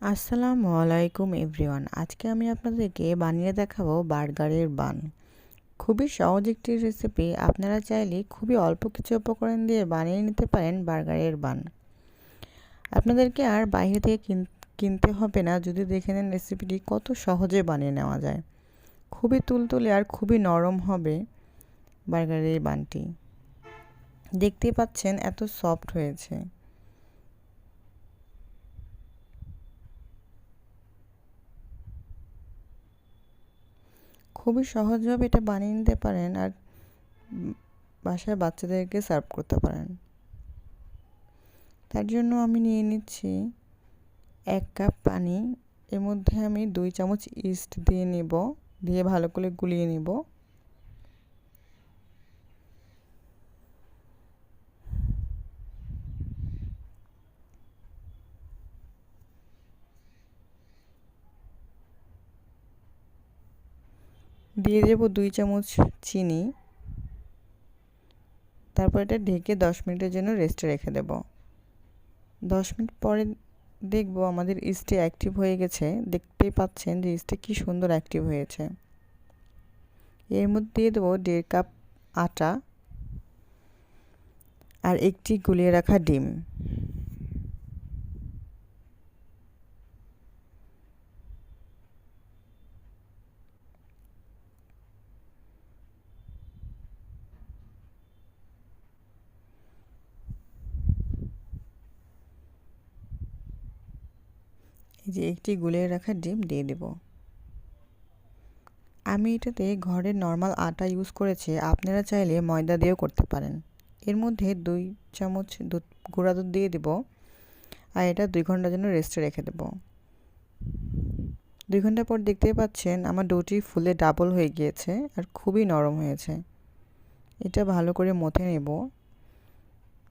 আসসালামু আলাইকুম এভরিওয়ান। আজকে আমি আপনাদেরকে বানিয়ে দেখাবো বার্গারের বান। খুবই সহজ একটি রেসিপি আপনারা চাইলে খুবই অল্প কিছু উপকরণ দিয়ে বানিয়ে নিতে পারেন বার্গারের বান। আপনাদেরকে আর বাইরে থেকে কিনতে হবে না, যদি দেখে নেন রেসিপিটি কত সহজে বানিয়ে নেওয়া যায়। খুবই তুলতুলে আর খুবই নরম হবে বার্গারের বানটি। দেখতেই পাচ্ছেন এত সফট হয়েছে। খুবই সহজভাবে এটা বানিয়ে নিতে পারেন আর বাসায় বাচ্চাদেরকে সার্ভ করতে পারেন। তার জন্য আমি নিয়ে নিচ্ছি এক কাপ পানি, এর মধ্যে আমি দুই চামচ ইস্ট দিয়ে নেব, দিয়ে ভালো করে গুলিয়ে নেব। দিয়ে দেবো দুই চামচ চিনি। তারপর এটা ঢেকে দশ মিনিটের জন্য রেস্টে রেখে দেব। দশ মিনিট পরে দেখব আমাদের ইস্টে অ্যাক্টিভ হয়ে গেছে। দেখতেই পাচ্ছেন যে ইস্টে কি সুন্দর অ্যাক্টিভ হয়েছে। এর মধ্যে দিয়ে দেবো দেড় কাপ আটা আর একটি গুলিয়ে রাখা ডিম। যে একটি গুলিয়ে রাখা ডিম দিয়ে দেব। আমি এটাতে ঘরের নর্মাল আটা ইউজ করেছি, আপনারা চাইলে ময়দা দিয়েও করতে পারেন। এর মধ্যে দুই চামচ দুধ, গুঁড়া দুধ দিয়ে দেব আর এটা দুই ঘণ্টার জন্য রেস্টে রেখে দেব। দুই ঘণ্টা পর দেখতেই পাচ্ছেন আমার ডোটি ফুলে ডাবল হয়ে গিয়েছে আর খুবই নরম হয়েছে। এটা ভালো করে মথে নেব।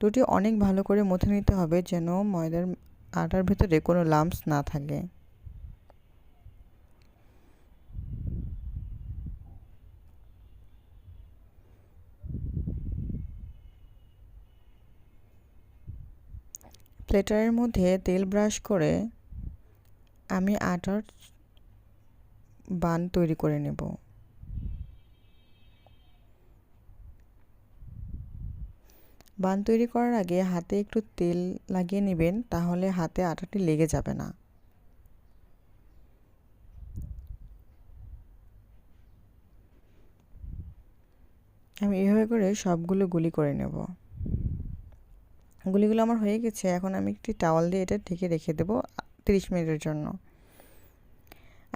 ডোটি অনেক ভালো করে মথে নিতে হবে যেন ময়দার আটার ভেতরে কোনো লাম্পস না থাকে। প্লেটারের মধ্যে তেল ব্রাশ করে আমি আটার বান তৈরি করে নেব। বান তৈরি করার আগে হাতে একটু তেল লাগিয়ে নেবেন, তাহলে হাতে আটাটি লেগে যাবে না। আমি এভাবে করে সবগুলো গুলি করে নেব। গুলিগুলো আমার হয়ে গেছে, এখন আমি একটি টাওয়াল দিয়ে এটা ঢেকে রেখে দেবো তিরিশ মিনিটের জন্য।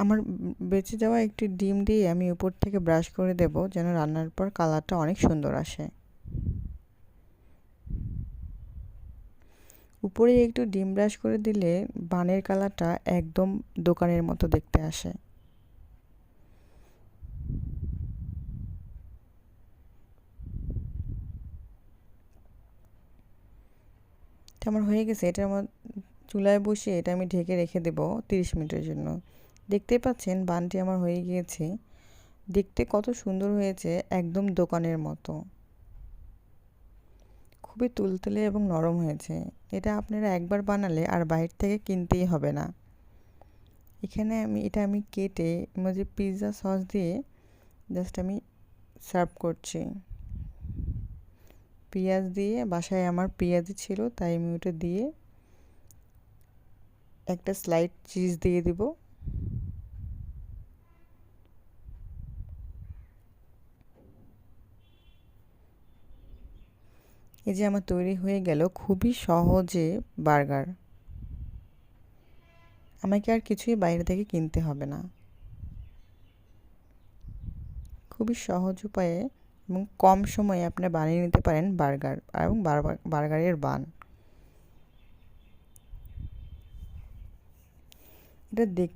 আমার বেঁচে যাওয়া একটি ডিম দিয়ে আমি উপর থেকে ব্রাশ করে দেব, যেন রান্নার পর কালারটা অনেক সুন্দর আসে। উপরে একটু ডিম ব্রাশ করে দিলে বানের কালারটা একদম দোকানের মতো দেখতে আসে। আমার হয়ে গেছে। এটা আমার চুলায় বসিয়ে এটা আমি ঢেকে রেখে দেব তিরিশ মিনিটের জন্য। দেখতেই পাচ্ছেন বানটি আমার হয়ে গিয়েছে। দেখতে কত সুন্দর হয়েছে, একদম দোকানের মতো। খুবই তুলতুলে এবং নরম হয়েছে। এটা আপনারা একবার বানালে আর বাইরে থেকে কিনতেই হবে না। এখানে আমি, এটা আমি কেটে মধ্যে পিৎজা সস দিয়ে জাস্ট আমি সার্ভ করছি। পেঁয়াজ দিয়ে, বাসায় আমার পেঁয়াজি ছিল, তাই আমি ওটা দিয়ে একটা স্লাইড চিজ দিয়ে দিব। এই যে আমার তৈরি হয়ে গেল খুবই সহজে বার্গার। আমাকে আর কিছুই বাইরে থেকে কিনতে হবে না। খুবই সহজ উপায়ে এবং কম সময়ে আপনি বানিয়ে নিতে পারেন বার্গার এবং বার্গারের বান। এটা দেখ